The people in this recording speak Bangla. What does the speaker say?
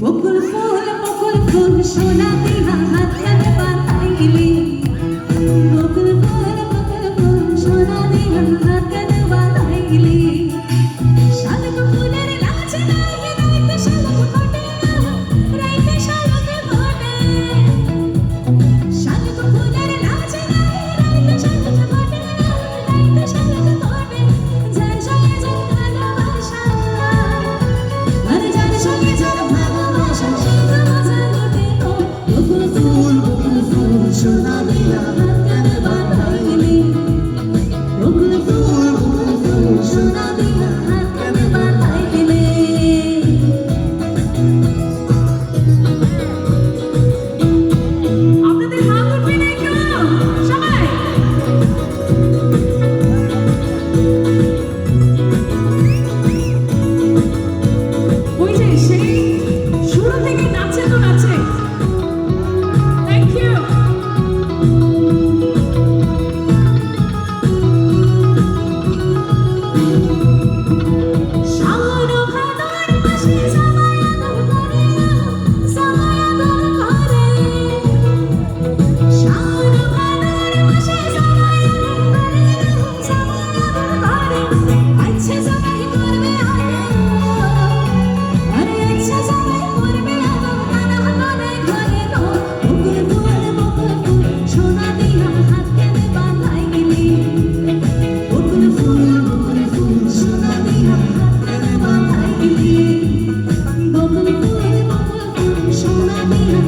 বকুল ফুল বকুল ফুল সোনা দিহা হাত You.